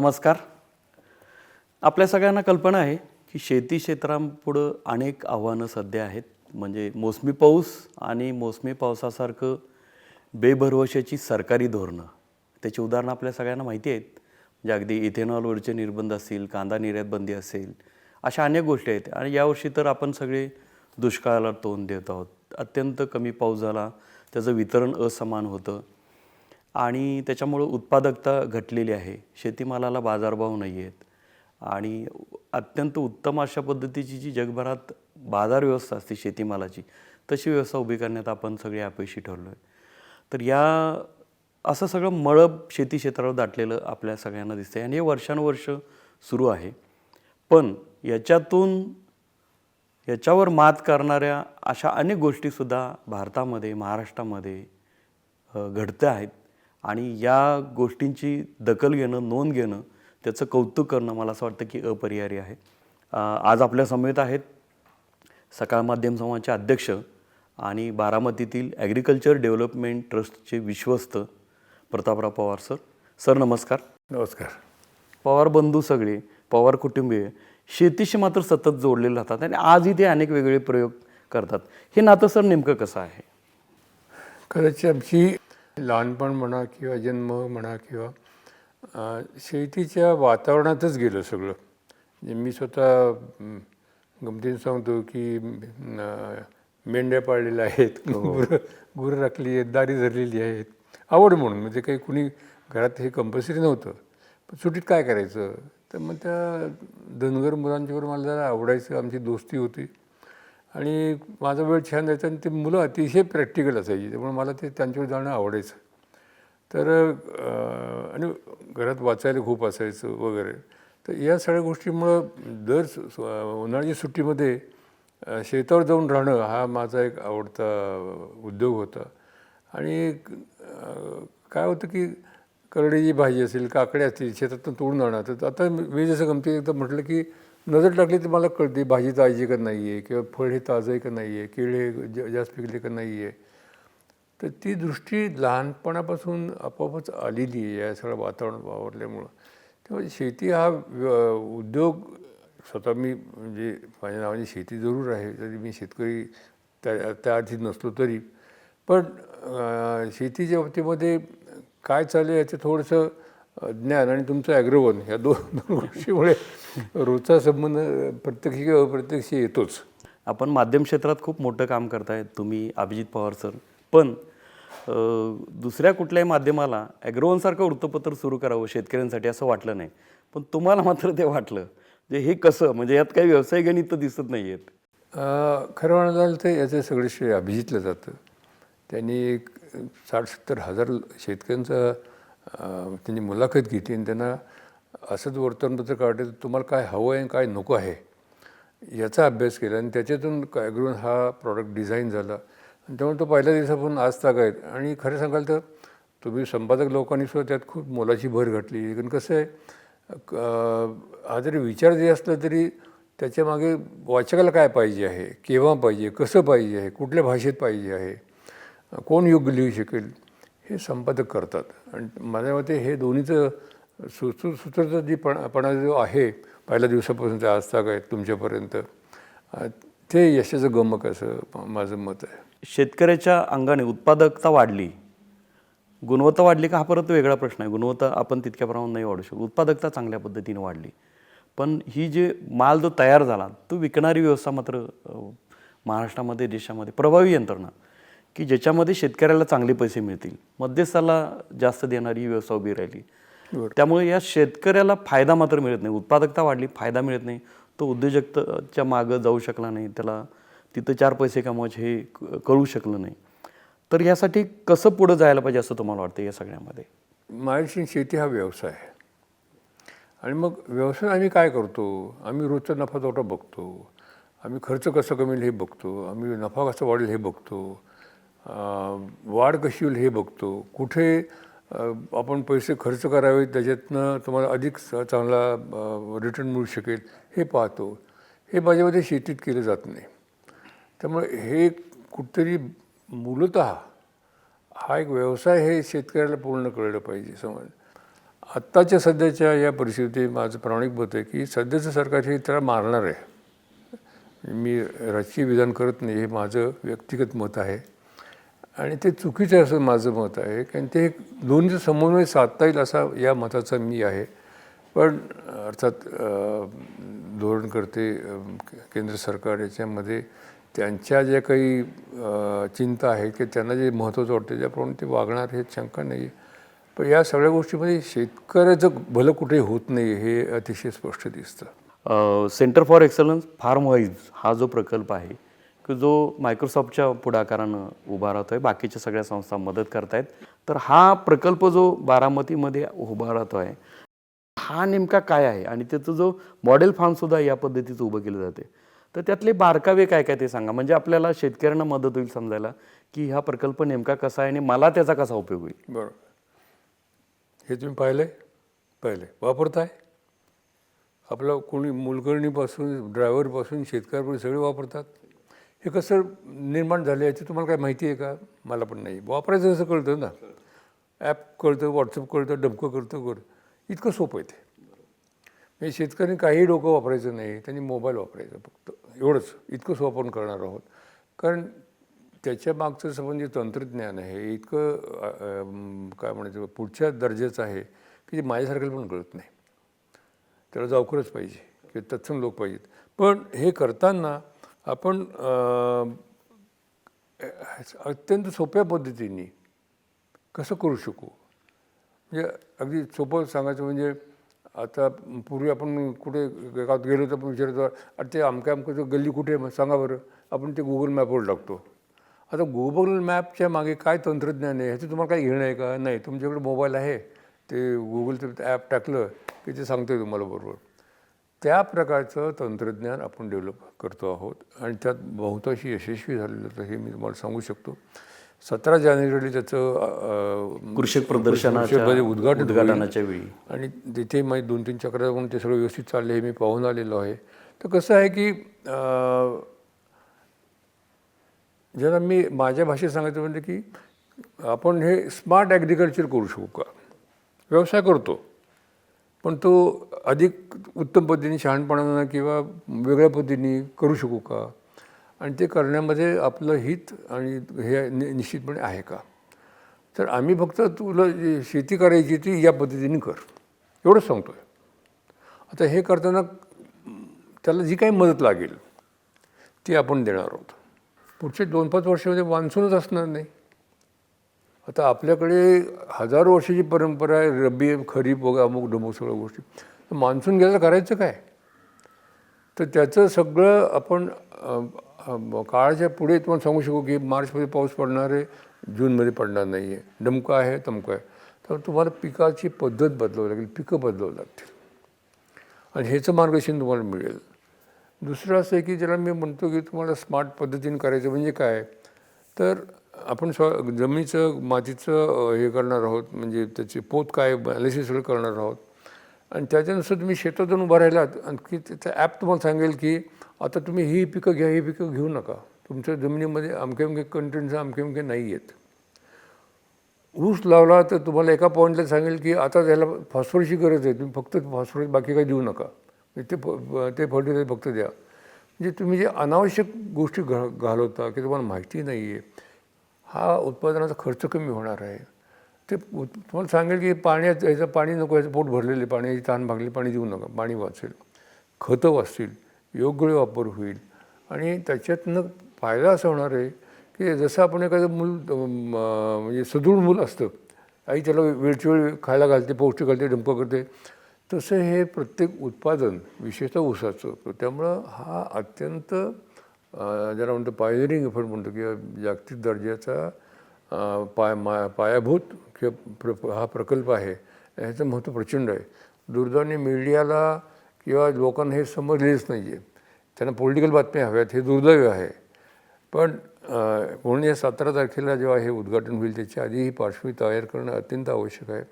नमस्कार. आपल्या सगळ्यांना कल्पना आहे की शेती क्षेत्रापुढं अनेक आव्हानं सध्या आहेत. म्हणजे मोसमी पाऊस आणि मोसमी पावसासारखं बेभरवशाची सरकारी धोरणं. त्याची उदाहरणं आपल्या सगळ्यांना माहिती आहेत. म्हणजे अगदी इथेनॉलवरचे निर्बंध असतील कांदा निर्यात बंदी असेल अशा अनेक गोष्टी आहेत. आणि यावर्षी तर आपण सगळे दुष्काळाला तोंड देत आहोत. अत्यंत कमी पाऊस झाला त्याचं वितरण असमान होतं. आणि त्याच्यामुळं उत्पादकता घटलेली आहे. शेतीमालाला बाजारभाव नाही आहेत आणि अत्यंत उत्तम अशा पद्धतीची जी जगभरात बाजार व्यवस्था असते शेतीमालाची तशी व्यवस्था उभी करण्यात आपण सगळे अपयशी ठरलो आहे तर या असं सगळं मळब शेती क्षेत्रावर दाटलेलं आपल्या सगळ्यांना दिसतंय आणि हे वर्षानुवर्ष सुरू आहे. पण याच्यातून याच्यावर मात करणाऱ्या अशा अनेक गोष्टीसुद्धा भारतामध्ये महाराष्ट्रामध्ये घडत्या आहेत. आणि या गोष्टींची दखल घेणं नोंद घेणं त्याचं कौतुक करणं मला असं वाटतं की अपरिहार्य आहे. आज आपल्या समेत आहेत सकाळ माध्यम समूहाचे अध्यक्ष आणि बारामतीतील ॲग्रिकल्चर डेव्हलपमेंट ट्रस्टचे विश्वस्त प्रतापराव पवार सर. सर नमस्कार. नमस्कार. पवार बंधू सगळे पवार कुटुंबीय शेतीशी मात्र सतत जोडलेले राहतात आणि आजही ते अनेक वेगवेगळे प्रयोग करतात. हे नातं सर नेमकं कसं आहे? खरंच आमची लहानपण म्हणा किंवा जन्म म्हणा किंवा शेतीच्या वातावरणातच गेलं सगळं. म्हणजे मी स्वतः गमतीने सांगतो की मेंढ्या पाळलेल्या आहेत गुरं गुरं राखली आहेत दारी धरलेली आहेत. आवड म्हणून म्हणजे काही कुणी घरात हे कंपल्सरी नव्हतं. पण सुट्टीत काय करायचं? तर मग त्या धनगर मुलांच्यावर मला जरा आवडायचं आमची दोस्ती होती. आणि माझा वेळ छान जायचा आणि ते मुलं अतिशय प्रॅक्टिकल असायची त्यामुळे मला ते त्यांच्यावर जाणं आवडायचं. तर आणि घरात वाचायला खूप असायचं वगैरे. तर या सगळ्या गोष्टीमुळं दर सु- उन्हाळ्याच्या सुट्टीमध्ये शेतावर जाऊन राहणं हा माझा एक आवडता उद्योग होता. आणि काय होतं की करडीची भाजी असेल काकडे असतील शेतातून तोडून आणा तर आता मी जसं गमती एकदा म्हटलं की नजर टाकली तर मला कळते भाजी ताजी का नाही आहे किंवा फळ हे ताजं आहे का नाही आहे केळे ज- जास्त पिकले का नाही आहे तर ती दृष्टी लहानपणापासून आपोआपच आलेली आहे या सगळं वातावरण वावरल्यामुळं. त्यामुळे शेती हा उद्योग स्वतः मी म्हणजे माझ्या नावाची शेती जरूर आहे तरी मी शेतकरी त्या त्याआधी नसलो तरी. पण शेतीच्या बाबतीमध्ये काय चालू आहे याचं थोडंसं ज्ञान आणि तुमचं ॲग्रोवन ह्या दोन दोन गोष्टीमुळे रोजचा संबंध प्रत्यक्ष किंवा अप्रत्यक्ष येतोच. आपण माध्यम क्षेत्रात खूप मोठं काम करतायत तुम्ही अभिजित पवार सर. पण दुसऱ्या कुठल्याही माध्यमाला ॲग्रोवनसारखं वृत्तपत्र सुरू करावं शेतकऱ्यांसाठी असं वाटलं नाही. पण तुम्हाला मात्र ते वाटलं. म्हणजे हे कसं? म्हणजे यात काही व्यवसाय गणित दिसत नाही आहेत खरं म्हणाल तर याचं सगळं श्रेय अभिजितलं जातं. त्यांनी एक साठ सत्तर हजार शेतकऱ्यांचा त्यांची त्यांनी मुलाखत घेतली आणि त्यांना असंच वर्तमानपत्र काढलं तुम्हाला काय हवं आहे आणि काय नको आहे? याचा अभ्यास केला आणि त्याच्यातून काय करून हा प्रॉडक्ट डिझाईन झाला. आणि त्यामुळे तो पहिल्या दिवसापासून आज ताग आहेत आणि खरं सांगाल तर तुम्ही संपादक लोकांनी सुद्धा त्यात खूप मोलाची भर घातली. कारण कसं आहे हा जरी विचार जे असला तरी त्याच्यामागे वाचकाला काय पाहिजे आहे? केव्हा पाहिजे? कसं पाहिजे आहे? कुठल्या भाषेत पाहिजे आहे? कोण योग्य लिहू शकेल? हे संपादक करतात. आणि माझ्या मते हे दोन्हीचं सुसु सूत्रचा जी पण पणा जो आहे पहिल्या दिवसापासून ते आज ताग आहेत तुमच्यापर्यंत ते यशाचं गमक असं माझं मत आहे. शेतकऱ्याच्या अंगाने उत्पादकता वाढली. गुणवत्ता वाढली का हा परत वेगळा प्रश्न आहे. गुणवत्ता आपण तितक्या प्रमाणात नाही वाढू शकतो. उत्पादकता चांगल्या पद्धतीने वाढली. पण ही जे माल जो तयार झाला तो विकणारी व्यवस्था मात्र महाराष्ट्रामध्ये देशामध्ये प्रभावी यंत्रणा. की ज्याच्यामध्ये शेतकऱ्याला चांगले पैसे मिळतील. मध्यस्थाला जास्त देणारी व्यवस्था उभी राहिली. त्यामुळे या शेतकऱ्याला फायदा मात्र मिळत नाही. उत्पादकता वाढली फायदा मिळत नाही. तो उद्योजकतेच्या मागं जाऊ शकला नाही. त्याला तिथं चार पैसे कमवायचे हे कळू शकलं नाही. तर यासाठी कसं पुढं जायला पाहिजे असं तुम्हाला वाटतं या सगळ्यामध्ये? माझी शेती हा व्यवसाय आहे. आणि मग व्यवसाय आम्ही काय करतो? आम्ही रोजचा नफा तोटा बघतो. आम्ही खर्च कसं कमी हे बघतो. आम्ही नफा कसा वाढेल हे बघतो. वाढ कशी होईल हे बघतो. कुठे आपण पैसे खर्च करावे त्याच्यातनं तुम्हाला अधिक स- चांगला रिटर्न मिळू शकेल हे पाहतो. हे माझ्यामध्ये शेतीत केलं जात नाही. त्यामुळे हे कुठतरी मूलत हा एक व्यवसाय हे शेतकऱ्याला पूर्ण कळलं पाहिजे समज. आत्ताच्या सध्याच्या या परिस्थितीत माझं प्रामाणिक मत आहे की सध्याचं सरकार हे त्याला मारणार आहे. मी राजकीय विधान करत नाही हे माझं व्यक्तिगत मत आहे. आणि ते चुकीचं असं माझं मत आहे. कारण ते एक दोन्हीचं समन्वय साधता येईल असा या मताचा मी आहे. पण अर्थात धोरण धोरणकर्ते केंद्र सरकार याच्यामध्ये त्यांच्या ज्या काही चिंता आहेत की त्यांना जे महत्त्वाचं वाटतं त्याप्रमाणे ते वागणार हे शंका नाही. आहे पण या सगळ्या गोष्टीमध्ये शेतकऱ्याचं भलं कुठे होत नाही हे अतिशय स्पष्ट दिसतं. Centre for excellence farm wise हा जो प्रकल्प आहे की जो मायक्रोसॉफ्टच्या पुढाकारानं उभा राहतो आहे बाकीच्या सगळ्या संस्था मदत करतायत तर हा प्रकल्प जो बारामतीमध्ये उभा राहतो आहे हा नेमका काय आहे? आणि त्याचं जो मॉडेल फार्मसुद्धा या पद्धतीचं उभं केलं जाते तर त्यातले बारकावे काय काय ते सांगा. म्हणजे आपल्याला शेतकऱ्यांना मदत होईल समजायला की हा प्रकल्प नेमका कसा आहे आणि मला त्याचा कसा उपयोग होईल? बरोबर हे तुम्ही पाहिलं आहे पाहिलं आहे वापरताय? आपलं कोणी मुलगरणीपासून ड्रायव्हरपासून शेतकऱ्यापासून सगळे वापरतात? हे कसं निर्माण झालं याची तुम्हाला काय माहिती आहे का? मला पण नाही. वापरायचं कसं कळतं ना. ॲप कळतं व्हॉट्सअप कळतं डमकं कळतं कर इतकं सोपं आहे ते. म्हणजे शेतकऱ्यांनी काही डोकं वापरायचं नाही त्यांनी मोबाईल वापरायचा फक्त. एवढंच. इतकं सोपं आपण करणार आहोत. कारण त्याच्या मागचं संबंधी तंत्रज्ञान आहे इतकं काय म्हणायचं पुढच्या दर्जाचं आहे की जे माझ्यासारख्याला पण कळत नाही. त्याला जावकरच पाहिजे किंवा तत्सम लोक पाहिजेत. पण हे करताना आपण अत्यंत सोप्या पद्धतीने कसं करू शकू? म्हणजे अगदी सोपं सांगायचं म्हणजे आता पूर्वी आपण कुठे गावात गेलो तर आपण विचारतो अरे ते अमक्या अमक्याचं गल्ली कुठे आहे? सांगा बरं. आपण ते गुगल मॅपवर टाकतो. आता गुगल मॅपच्या मागे काय तंत्रज्ञान आहे ह्याचं तुम्हाला काही घेणं आहे का? नाही तुमच्याकडे मोबाईल आहे. ते गुगलचं ॲप टाकलं की ते सांगते तुम्हाला बरोबर. त्या प्रकारचं तंत्रज्ञान आपण डेव्हलप करतो आहोत आणि त्यात बहुतांशी यशस्वी झालेलं तर हे मी तुम्हाला सांगू शकतो. सतरा जानेवारी त्याचं अ, कृषी प्रदर्शनाच्या कृषीमध्ये उद्घाटन. उद्घाटनाच्या वेळी. आणि तिथे माझी दोन तीन चक्र म्हणून ते सगळं व्यवस्थित चालले हे मी पाहून आलेलो आहे. तर कसं आहे की जरा मी माझ्या भाषेत सांगायचं म्हणजे की आपण हे स्मार्ट ॲग्रिकल्चर करू शकू का? व्यवसाय करतो. पण तो अधिक उत्तम पद्धतीने शहाणपणानं किंवा वेगळ्या पद्धतीने करू शकू का? आणि ते करण्यामध्ये आपलं हित आणि हे नि- निश्चितपणे आहे का? तर आम्ही फक्त तुला जी शेती करायची ती या पद्धतीने कर. एवढंच सांगतो आहे आता हे करताना त्याला जी काही मदत लागेल ती आपण देणार आहोत. पुढचे दोन पाच वर्षामध्ये मान्सूनच असणार नाही. आता आपल्याकडे हजारो वर्षाची परंपरा आहे रब्बी खरीप वगैरे अमुक डमुक सगळ्या गोष्टी. तर मान्सून घ्यायला करायचं काय? तर त्याचं सगळं आपण काळाच्या पुढे तुम्हाला सांगू शकू की मार्चमध्ये पाऊस पडणार आहे जूनमध्ये पडणार नाही आहे डमकं आहे तमकं आहे. तर तुम्हाला पिकाची पद्धत बदलावी लागेल पिकं बदलावं लागतील. आणि ह्याचं मार्गदर्शन तुम्हाला मिळेल. दुसरं असं आहे की ज्याला मी म्हणतो की तुम्हाला स्मार्ट पद्धतीने करायचं म्हणजे काय? तर आपण स्व जमिनीचं मातीचं हे करणार आहोत म्हणजे त्याची पोत काय ॲनालिसिस करणार आहोत. आणि त्याच्यानुसार तुम्ही शेतात जाऊन उभं राहिलात आणखी त्याचं ॲप तुम्हाला सांगेल की आता तुम्ही ही पिकं घ्या ही पिकं घेऊ नका. तुमच्या जमिनीमध्ये अमके अमके कंटेंट्स अमके अमके नाही आहेत ऊस लावला तर तुम्हाला एका पॉईंटला सांगेल की आता त्याला फॉस्फरची गरज आहे तुम्ही फक्त फॉस्फरस बाकी काही देऊ नका. म्हणजे ते फ- ते फर्टिलायझर फक्त द्या. म्हणजे तुम्ही जे अनावश्यक गोष्टी घा घालवता की तुम्हाला माहिती नाही आहे हा उत्पादनाचा खर्च कमी होणार आहे. ते तुम्हाला सांगेल की पाण्यात याचं पाणी नको याचं पोट भरलेले पाण्याची ताण भागली पाणी देऊ नका पाणी वाचेल. खतं वाचतील योग्य वापर होईल. आणि त्याच्यातनं फायदा असा होणार आहे की जसं आपण एखादं मूल म्हणजे सदृढ मूल असतं आई त्याला वेळची वेळी खायला घालते पौष्टिक घालते डंप करते तसं हे प्रत्येक उत्पादन विशेषतः ऊसाचं त्यामुळं हा अत्यंत ज्याला म्हणतो पायनिरिंग एफर्ट म्हणतो किंवा जागतिक दर्जाचा पाय मा पायाभूत किंवा प्र हा प्रकल्प आहे ह्याचं महत्त्व प्रचंड आहे दुर्दैवाने मीडियाला किंवा लोकांना हे समजलेच नाही आहे त्यांना पॉलिटिकल बातम्या हव्यात हे दुर्दैव आहे पण म्हणून या सतरा तारखेला जेव्हा हे उद्घाटन होईल त्याच्या आधी ही पार्श्वभूमी तयार करणं अत्यंत आवश्यक आहे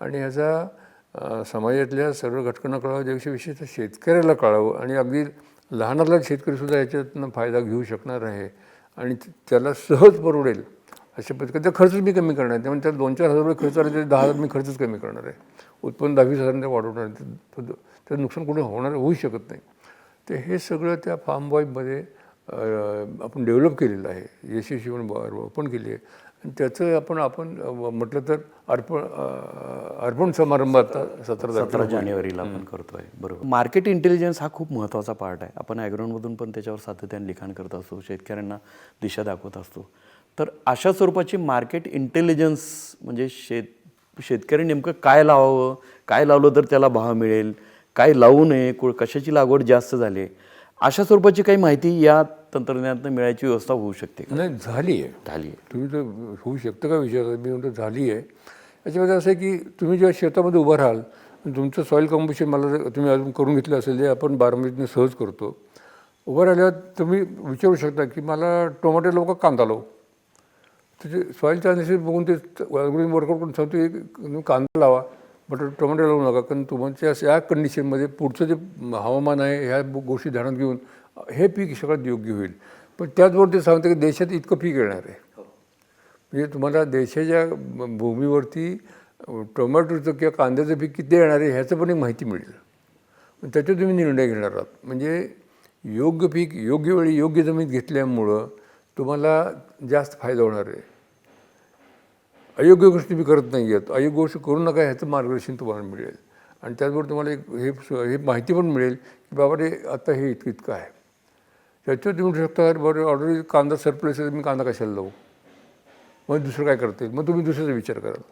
आणि ह्याचा समाजातल्या सर्व घटकांना कळावं त्यापेक्षा विशेषतः शेतकऱ्याला कळावं आणि अगदी लहानातला शेतकरीसुद्धा याच्यातनं फायदा घेऊ शकणार आहे आणि त्याला सहज परवडेल अशा पद्धती त्या खर्च मी कमी करणार आहे त्यामुळे त्या दोन चार हजार रुपये खर्च आले तरी दहा हजार मी खर्चच कमी करणार आहे. उत्पन्न दहावीस हजार वाढवणार आहे. ते- त्याचं नुकसान कुठे होणार होऊ शकत नाही. तर हे सगळं त्या फार्म बॉयमध्ये आपण डेव्हलप केलेलं आहे. यशस्वीपणे पण केली आहे. त्याचं आपण आपण म्हटलं तर अर्पण अर्पण समारंभ आता सतरा सतरा जानेवारीला आपण करतोय बरोबर. मार्केट इंटेलिजन्स हा खूप महत्त्वाचा पार्ट आहे. आपण ॲग्रोनमधून पण त्याच्यावर सातत्याने लिखाण करत असतो शेतकऱ्यांना दिशा दाखवत असतो. तर अशा स्वरूपाची मार्केट इंटेलिजन्स म्हणजे शेत शेतकरी नेमकं काय लावावं काय लावलं तर त्याला भाव मिळेल काय लावू नये कु कशाची लागवड जास्त झाली अशा स्वरूपाची काही माहिती या तंत्रज्ञानातून मिळायची व्यवस्था होऊ शकते का? नाही झाली आहे. झाली आहे. तुम्ही तर होऊ शकतं का विचारता मी म्हणतो झाली आहे. याच्यामध्ये असं आहे की तुम्ही जेव्हा शेतामध्ये उभं राहाल आणि तुमचं सॉईल कॉम्पोजिशन मला जर तुम्ही अजून करून घेतलं असेल जे आपण बारामतीने सहज करतो उभं राहिल्यावर तुम्ही विचारू शकता की मला टोमॅटो लोक कांदा लावू. त्याचे सॉईल चान्सेस बघून ते वर्कआउट करून सांगतो एक कांदा लावा. बट टोमॅटो लावू नका कारण तुमच्या या कंडिशनमध्ये पुढचं जे हवामान आहे ह्या गोष्टी ध्यानात घेऊन हे पीक सगळ्यात योग्य होईल. पण त्याचबरोबर ते सांगतं की देशात इतकं पीक येणार आहे. म्हणजे तुम्हाला देशाच्या भूमीवरती टोमॅटोचं किंवा कांद्याचं पीक किती येणार आहे ह्याचं पण एक माहिती मिळेल. त्याच्यात तुम्ही निर्णय घेणार आहात. म्हणजे योग्य पीक योग्य वेळी योग्य जमीन घेतल्यामुळं तुम्हाला जास्त फायदा होणार आहे. अयोग्य गोष्टी मी करत नाही आहेत. अयोग्य गोष्ट करू नका ह्याचं मार्गदर्शन तुम्हाला मिळेल. आणि त्याचबरोबर तुम्हाला एक हे हे माहिती पण मिळेल की बाबा रे आता हे इतकं इतकं आहे. त्याच्यावर तुम्ही म्हणू शकता बरं ऑलरेडी कांदा सरप्लस आहे मी कांदा कशाला लावू? मग दुसरं काय करता येईल? मग तुम्ही दुसऱ्याचा विचार कराल.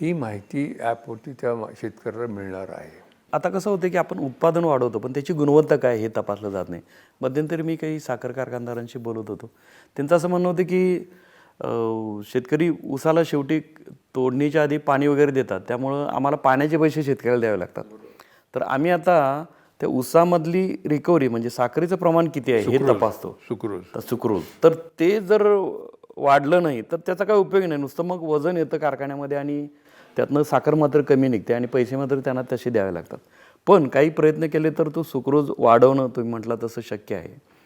ही माहिती ॲपवरती त्या शेतकऱ्याला मिळणार आहे. आता कसं होतं की आपण उत्पादन वाढवतो पण त्याची गुणवत्ता काय हे तपासलं जात नाही. मध्यंतरी मी काही साखर कारखानदारांशी बोलत होतो. त्यांचं असं म्हणणं होतं की शेतकरी उसाला शेवटी तोडणीच्या आधी पाणी वगैरे देतात. त्यामुळं आम्हाला पाण्याचे पैसे शेतकऱ्याला द्यावे लागतात. तर आम्ही आता त्या उसामधली रिकव्हरी म्हणजे साखरेचं प्रमाण किती आहे हे तपासतो. सुक्रोज. तर सुक्रोज. तर ते जर वाढलं नाही तर त्याचा काय उपयोग नाही. नुसतं मग वजन येतं कारखान्यामध्ये आणि त्यातनं साखर मात्र कमी निघते आणि पैसे मात्र त्यांना तसे द्यावे लागतात. पण काही प्रयत्न केले तर तो सुक्रोज वाढवणं तुम्ही म्हटलं तसं शक्य आहे.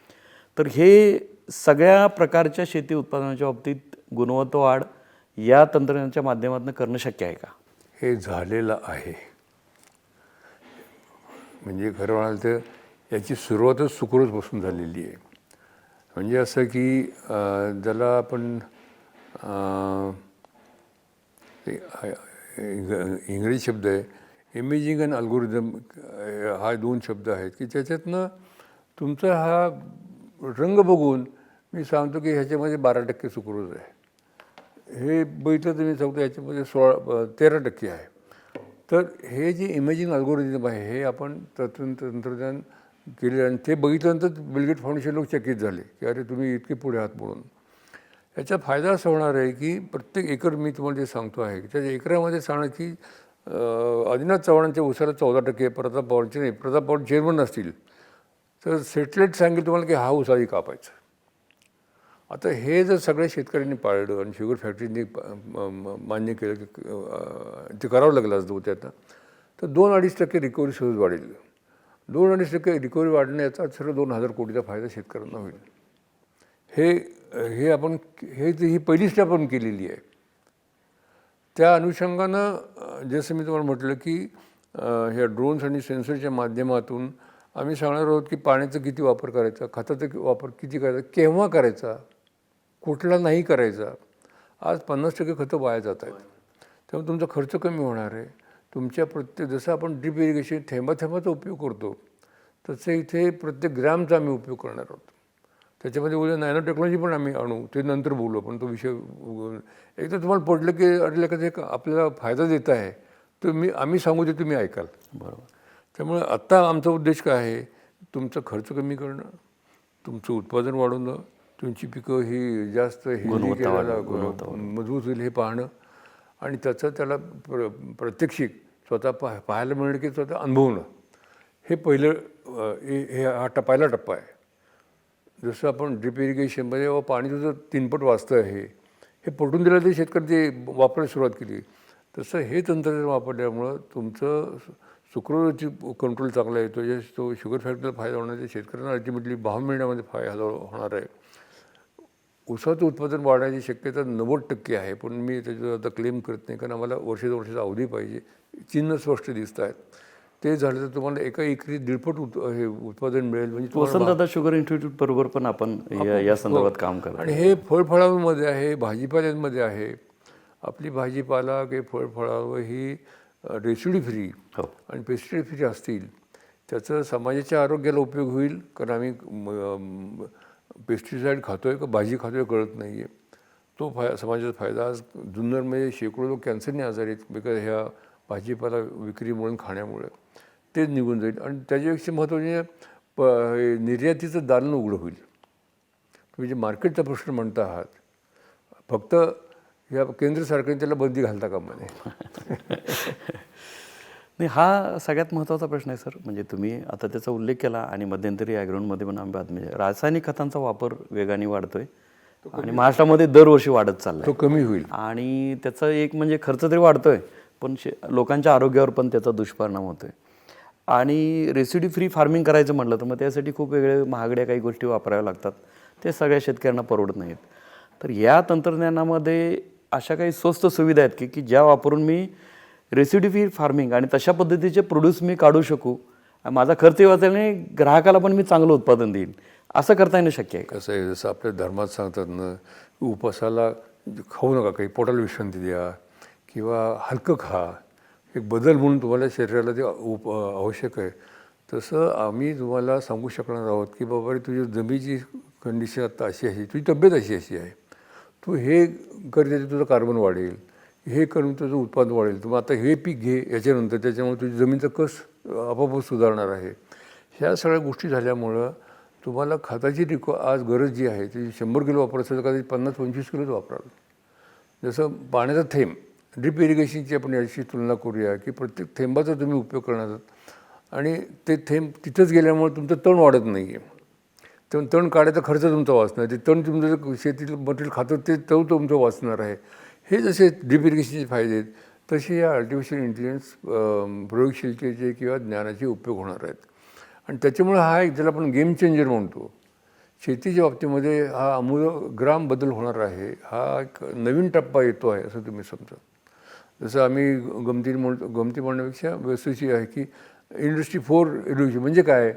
तर हे सगळ्या प्रकारच्या शेती उत्पादनाच्या बाबतीत गुणवत्ता वाढ या तंत्रज्ञानाच्या माध्यमातून करणं शक्य आहे का? हे झालेलं आहे. म्हणजे खरं म्हणाल तर याची सुरुवातच सुक्रोजपासून झालेली आहे. म्हणजे असं की ज्याला आपण ते, इंग्रजी शब्द आहे इमेजिंग अँड अल्गोरिदम हा दोन शब्द आहेत की त्याच्यातनं तुमचा हा रंग बघून मी सांगतो की ह्याच्यामध्ये बारा टक्के सुक्रोज आहे. हे बघितलं तर मी सांगतो ह्याच्यामध्ये सोळा तेरा टक्के आहे. तर हे जे इमेजिंग अल्गोरिझम आहे हे आपण तंत्र तंत्रज्ञान केले आणि ते बघितल्यानंतर बिलगेट फाउंडेशन लोक चकित झाले की अरे तुम्ही इतके पुढे आहात म्हणून. याचा फायदा असा होणार आहे की प्रत्येक एकर मी तुम्हाला जे सांगतो आहे की त्या एकरामध्ये सांगणं की अं, आदिनाथ चव्हाणांच्या उसाला चौदा टक्के प्रताप पवारांचे नाही प्रताप पवार चेअरमन असतील. तर सेटलेट सांगेल तुम्हाला की हा ऊस आधी कापायचा. आता हे जर सगळ्या शेतकऱ्यांनी पाळलं आणि शुगर फॅक्टरीनी मान्य केलं की ते करावं लागलं असतं त्यात तर दोन अडीच टक्के रिकव्हरी सहज वाढेल. दोन अडीच टक्के रिकव्हरी वाढण्याचा सर्व दोन हजार कोटीचा फायदा शेतकऱ्यांना होईल. हे हे आपण हे ही पहिली स्टेप आपण केलेली आहे. त्या अनुषंगानं जसं मी तुम्हाला म्हटलं की ह्या ड्रोन्स आणि सेन्सरच्या माध्यमातून आम्ही सांगणार आहोत की पाण्याचा किती वापर करायचा खताचा वापर किती करायचा केव्हा करायचा कुठला नाही करायचा. आज पन्नास टक्के खतं वाया जात आहेत. त्यामुळे तुमचा खर्च कमी होणार आहे. तुमच्या प्रत्येक जसं आपण ड्रीप इरिगेशन थेंबा थेंबाचा उपयोग करतो तसे इथे प्रत्येक ग्रॅमचा आम्ही उपयोग करणार आहोत. त्याच्यामध्ये उद्या नॅनो टेक्नॉलॉजी पण आम्ही आणू. ते नंतर बोलू आपण. तो विषय एक एकदा तुम्हाला पडलं की अडलं का ते आपल्याला फायदा देत आहे तुम्ही मी आम्ही सांगू ते तुम्ही ऐकाल. बरोबर. त्यामुळे आत्ता आमचा उद्देश काय आहे? तुमचा खर्च कमी करणं तुमचं उत्पादन वाढवणं तुमची पिकं ही जास्त healthy केल्याला मजबूत होईल हे पाहणं आणि त्याचं त्याला प्र प्रत्यक्षिक स्वतः पा पाहायला मिळणं की स्वतः अनुभवणं. हे पहिलं हे हे हा टप्पा पहिला टप्पा आहे. जसं आपण ड्रिप इरिगेशनमध्ये व पाणी तुझं तीनपट वाचतं आहे हे पटून दिलं ते शेतकरी ते वापरायला सुरुवात केली. तसं हे तंत्रज्ञान वापरल्यामुळं तुमचं सुक्रोजची कंट्रोल चांगला आहे तो तो शुगर फॅक्टरीला फायदा होणार आहे. शेतकऱ्यांना अल्टिमेटली भाव मिळण्यामध्ये फायदा होणार आहे. ऊसाचं उत्पादन वाढण्याची शक्यता नव्वद टक्के आहे. पण मी त्याच्यावर आता क्लेम करत नाही. कारण आम्हाला वर्ष दोन वर्षाचा अवधी पाहिजे. चिन्ह स्पष्ट दिसत आहेत. ते झालं तर तुम्हाला एका एकरी दीडपट उत हे उत्पादन मिळेल. म्हणजे वसंतदादा शुगर इन्स्टिट्यूट बरोबर पण आपण या संदर्भात काम करतो आणि हे फळफळांमध्ये आहे भाजीपाल्यांमध्ये आहे. आपली भाजीपाला किंवा फळफळावं ही रेसिडी फ्री हो. आणि पेस्टिसाइड फ्री असतील त्याचा समाजाच्या आरोग्याला उपयोग होईल? कारण आम्ही पेस्टिसाईड खातोय का भाजी खातोय कळत नाही आहे तो फाय समाजाचा फायदा आज जुन्नरमध्ये शेकडो लोक कॅन्सरने आजारी आहेत बिकॉज ह्या भाजीपाला विक्रीमुळे खाण्यामुळे. तेच निघून जाईल. आणि त्याच्यापेक्षा महत्त्वाचे प हे निर्यातीचं दालन उघडं होईल. तुम्ही जे मार्केटचा प्रश्न म्हणता आहात फक्त या केंद्र सरकारने त्याला बंदी घालता कामा नये. नाही हा सगळ्यात महत्त्वाचा प्रश्न आहे सर. म्हणजे तुम्ही आता त्याचा उल्लेख केला आणि मध्यंतरी ॲग्राऊंडमध्ये पण आम्ही बातमी रासायनिक खतांचा वापर वेगाने वाढतोय आणि महाराष्ट्रामध्ये दरवर्षी वाढत चाललाय. तो कमी होईल. आणि त्याचा एक म्हणजे खर्च तरी वाढतोय पण शे लोकांच्या आरोग्यावर पण त्याचा दुष्परिणाम होतोय. आणि रेसिडी फ्री फार्मिंग करायचं म्हटलं तर मग त्यासाठी खूप वेगळे महागड्या काही गोष्टी वापराव्या लागतात. ते सगळ्या शेतकऱ्यांना परवडत नाहीत. तर या तंत्रज्ञानामध्ये अशा काही स्वस्त सुविधा आहेत की की ज्या वापरून मी रेसिडी फार्मिंग आणि तशा पद्धतीचे प्रोड्यूस मी काढू शकू माझा खर्च वाचेल आणि ग्राहकाला पण मी चांगलं उत्पादन देईन. असं करता येणं शक्य आहे कसं आहे जसं आपल्या धर्मात सांगतात ना उपासाला खाऊ नका काही पोटाला विश्रांती द्या किंवा हलकं खा. एक बदल म्हणून तुम्हाला शरीराला ते उप आवश्यक आहे. तसं आम्ही तुम्हाला सांगू शकणार आहोत की बाबा तुझी जमीची कंडिशन आता अशी अशी तुझी तब्येत अशी अशी आहे. तू हे करते तुझं कार्बन वाढेल हे करून तुझं उत्पादन वाढेल. तुम्ही आता हे पीक घे याच्यानंतर त्याच्यामुळे तुझी जमीनचा कस आपोआप सुधारणार आहे. ह्या सगळ्या गोष्टी झाल्यामुळं तुम्हाला खताची रिक्वा आज गरज जी आहे ती शंभर किलो वापरायचं तर कदाचित पन्नास पंचवीस किलोच वापराल. जसं पाण्याचा थेंब ड्रिप इरिगेशनची आपण याची तुलना करूया की प्रत्येक थेंबाचा तुम्ही उपयोग करणार आहात. आणि ते थेंब तिथंच गेल्यामुळे तुमचं तण वाढत नाही आहे तेव्हा तण काढायचा खर्च तुमचा वाचणार. ते तण तुमचं जे शेतीतलं मटेरियल खातं ते तव तुमचं वाचणार आहे. हे जसे ड्रिप इरिगेशनचे फायदे आहेत तसे या आर्टिफिशियल इंटेलिजन्स प्रयोगशीलतेचे किंवा ज्ञानाचे उपयोग होणार आहेत. आणि त्याच्यामुळे हा एक ज्याला आपण गेम चेंजर म्हणतो. शेतीच्या बाबतीमध्ये हा आमूलग्राम बदल होणार आहे. हा एक नवीन टप्पा येतो आहे असं तुम्ही समजा. जसं आम्ही गमती म्हणतो गमती म्हणण्यापेक्षा वस्तूची आहे की इंडस्ट्री फोर एड्युकेशन म्हणजे काय?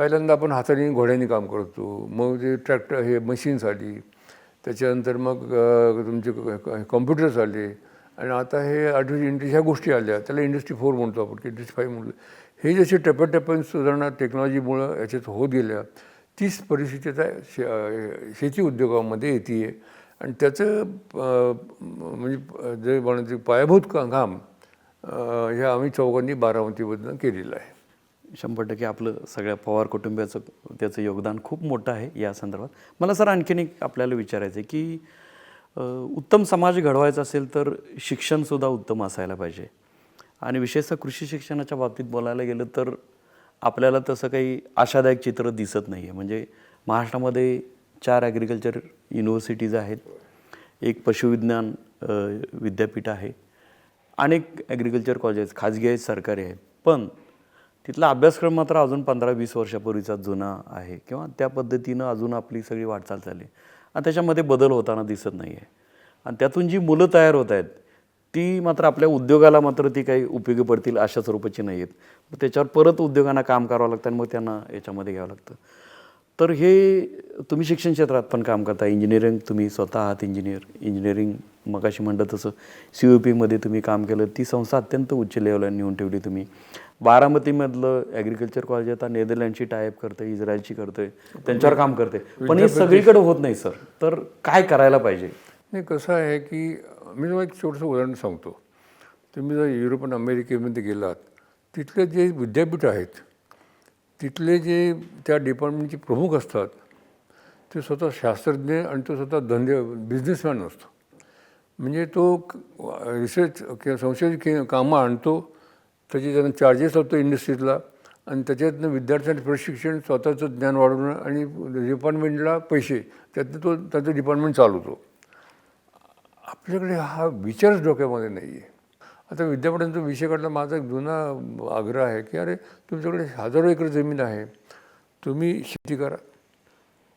पहिल्यांदा आपण हाताने घोड्याने काम करतो. मग जे ट्रॅक्टर हे मशीन्स आली. त्याच्यानंतर मग तुमचे कॉम्प्युटर्स आले. आणि आता हे आर्टिफिशियल इंटेलिजन्स ह्या गोष्टी आल्या. त्याला इंडस्ट्री फोर म्हणतो आपण की इंडस्ट्री फाईव्ह म्हणतो. हे जसे टप्प्याटप्प्याने सुधारणा टेक्नॉलॉजीमुळं याच्यात होत गेल्या तीच परिस्थिती आता शे शेती उद्योगामध्ये येते आहे आणि त्याचं म्हणजे जे म्हणायचं पायाभूत का- काम ह्या आम्ही चौघांनी बारामतीमधनं केलेलं आहे. शंभर टक्के आपलं सगळ्या पवार कुटुंबियाचं त्याचं योगदान खूप मोठं आहे या संदर्भात. मला सर आणखीन एक आपल्याला विचारायचं आहे की उत्तम समाज घडवायचा असेल तर शिक्षणसुद्धा उत्तम असायला पाहिजे. आणि विशेषतः कृषी शिक्षणाच्या बाबतीत बोलायला गेलं तर आपल्याला तसं काही आशादायक चित्र दिसत नाही आहे म्हणजे महाराष्ट्रामध्ये चार ॲग्रिकल्चर युनिव्हर्सिटीज आहेत एक पशुविज्ञान विद्यापीठ आहे अनेक ॲग्रिकल्चर कॉलेजेस खाजगी आहेत सरकारी आहेत. पण तिथला अभ्यासक्रम मात्र अजून पंधरा वीस वर्षापूर्वीचा जुना आहे किंवा त्या पद्धतीनं अजून आपली सगळी वाटचाल चालली आणि त्याच्यामध्ये बदल होताना दिसत नाही आहे आणि त्यातून जी मुलं तयार होत आहेत ती मात्र आपल्या उद्योगाला मात्र ती काही उपयोगी पडतील अशा स्वरूपाची नाही आहेत मग त्याच्यावर परत उद्योगांना काम करावं लागतं आणि मग त्यांना याच्यामध्ये घ्यावं लागतं. तर हे तुम्ही शिक्षण क्षेत्रात पण काम करता. इंजिनिअरिंग तुम्ही स्वतः आहात इंजिनियर इंजिनिअरिंग मगाशी म्हणलं तसं सी यू पीमध्ये तुम्ही काम केलं ती संस्था अत्यंत उच्च लेवलला नेऊन ठेवली तुम्ही. बारामतीमधलं ॲग्रिकल्चर कॉलेज आता नेदरलँडची टायअप करतं इस्रायलची करतंय त्यांच्यावर काम करते पण हे सगळीकडे होत नाही सर. तर काय करायला पाहिजे? नाही कसं आहे की मी तुम्हाला एक छोटंसं उदाहरण सांगतो. तुम्ही जर युरोप आणि अमेरिकेमध्ये गेलात तिथले जे विद्यापीठ आहेत तिथले जे त्या डिपार्टमेंटचे प्रमुख असतात ते स्वतः शास्त्रज्ञ आणि तो स्वतः धंदे बिझनेसमॅन असतो. म्हणजे तो रिसर्च किंवा संशोधन के कामं आणतो त्याचे त्यांना चार्जेस लावतो इंडस्ट्रीजला आणि त्याच्यातनं विद्यार्थ्यांचं प्रशिक्षण स्वतःचं ज्ञान वाढवणं आणि डिपार्टमेंटला पैसे त्यातनं तो त्याचं डिपार्टमेंट चालवतो. आपल्याकडे हा विचारच डोक्यामध्ये नाही आहे आता विद्यापीठांचा विषय माझा एक जुना आग्रह आहे की अरे तुमच्याकडे हजारो एकर जमीन आहे. तुम्ही शेती करा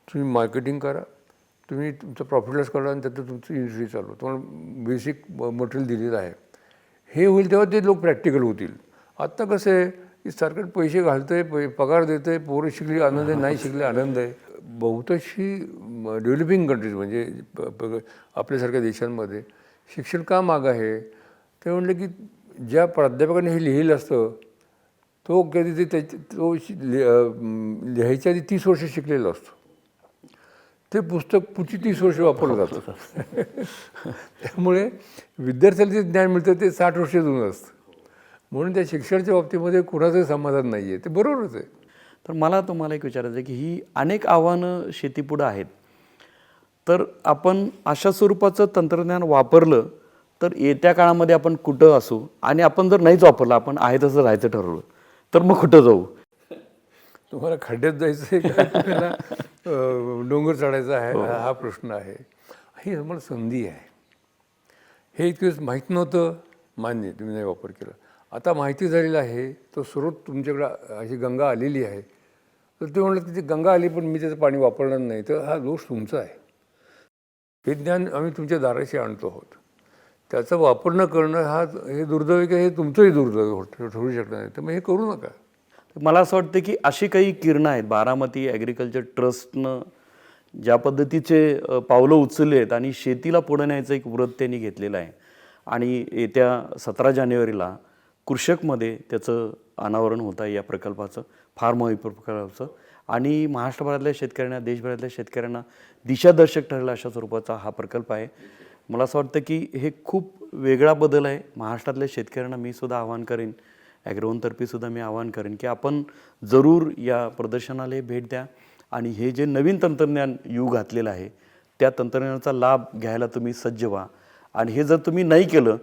तुम्ही मार्केटिंग करा तुम्ही तुमचं प्रॉफिटलेस करा आणि त्यातून तुमची इंडस्ट्री चालू. तुम्हाला बेसिक मटेरियल दिलेलं आहे. हे होईल तेव्हा ते लोक प्रॅक्टिकल होतील. आत्ता कसं आहे की सरकार पैसे घालतंय पै पगार आहे पोरं शिकली आनंद आहे नाही शिकले आनंद आहे. बहुतांशी डेव्हलपिंग कंट्रीज म्हणजे आपल्यासारख्या देशांमध्ये शिक्षण का मागं आहे? ते म्हणलं की ज्या प्राध्यापकाने हे लिहिलं असतं तो कधी ते त्याच्या तो लिहायच्या आधी तीस वर्ष शिकलेला असतो. ते पुस्तक पुढची तीस वर्ष वापरलं जातं. त्यामुळे विद्यार्थ्याला जे ज्ञान मिळतं ते साठ वर्ष जुनं असतं. म्हणून त्या शिक्षणाच्या बाबतीमध्ये कुणाचं समाधान नाही आहे ते बरोबरच आहे. तर मला तुम्हाला एक विचारायचं आहे की ही अनेक आव्हानं शेतीपुढं आहेत. तर आपण अशा स्वरूपाचं तंत्रज्ञान वापरलं तर येत्या काळामध्ये आपण कुठं असू आणि आपण जर नाहीच वापरलं आपण आहे तसं राहायचं ठरवलं तर मग कुठं जाऊ? तुम्हाला खड्ड्यात जायचं आहे का डोंगर चढायचा आहे हा. हा प्रश्न आहे. ही तुम्हाला संधी आहे. हे इतके दिवस माहीत नव्हतं मान्य तुम्ही नाही वापर केला. आता माहिती झालेलं आहे तो स्रोत तुमच्याकडं अशी गंगा आलेली आहे. तर ते म्हणलं तिथे गंगा आली पण मी त्याचं पाणी वापरणार नाही तर हा दोष तुमचा आहे. हे ज्ञान आम्ही तुमच्या दाराशी आणतो आहोत. त्याचा वापर न करणं हा हे दुर्दैव आहे की हे तुमचंही दुर्दैव हो- ठरू शकणार नाही. तर मग हे करू नका. मला असं वाटतं की अशी काही किरणं आहेत बारामती ॲग्रिकल्चर ट्रस्टनं ज्या पद्धतीचे पावलं उचलले आहेत आणि शेतीला पुढे न्यायचं एक व्रत त्यांनी घेतलेलं आहे. आणि येत्या सतरा जानेवारीला कृषकमध्ये त्याचं अनावरण होत आहे या प्रकल्पाचं फार ऑइल प्रकल्पाचं. आणि महाराष्ट्रभरातल्या शेतकऱ्यांना देशभरातल्या शेतकऱ्यांना दिशादर्शक ठरेल अशा स्वरूपाचा हा प्रकल्प आहे. मला असं वाटतं की हे खूप वेगळा बदल आहे. महाराष्ट्रातल्या शेतकऱ्यांना मी सुद्धा आवाहन करेन. ॲग्रोवनतर्फे सुद्धा मी आवाहन करेन की आपण जरूर या प्रदर्शनाला भेट द्या आणि हे जे नवीन तंत्रज्ञान युग घातलेलं आहे त्या तंत्रज्ञानाचा लाभ घ्यायला तुम्ही सज्ज व्हा. आणि हे जर तुम्ही नाही केलं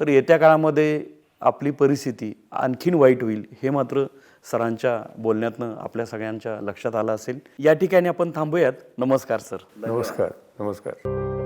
तर येत्या काळामध्ये आपली परिस्थिती आणखीन वाईट होईल हे मात्र सरांच्या बोलण्यातनं आपल्या सगळ्यांच्या लक्षात आलं असेल. या ठिकाणी आपण थांबूयात. नमस्कार सर. नमस्कार नमस्कार.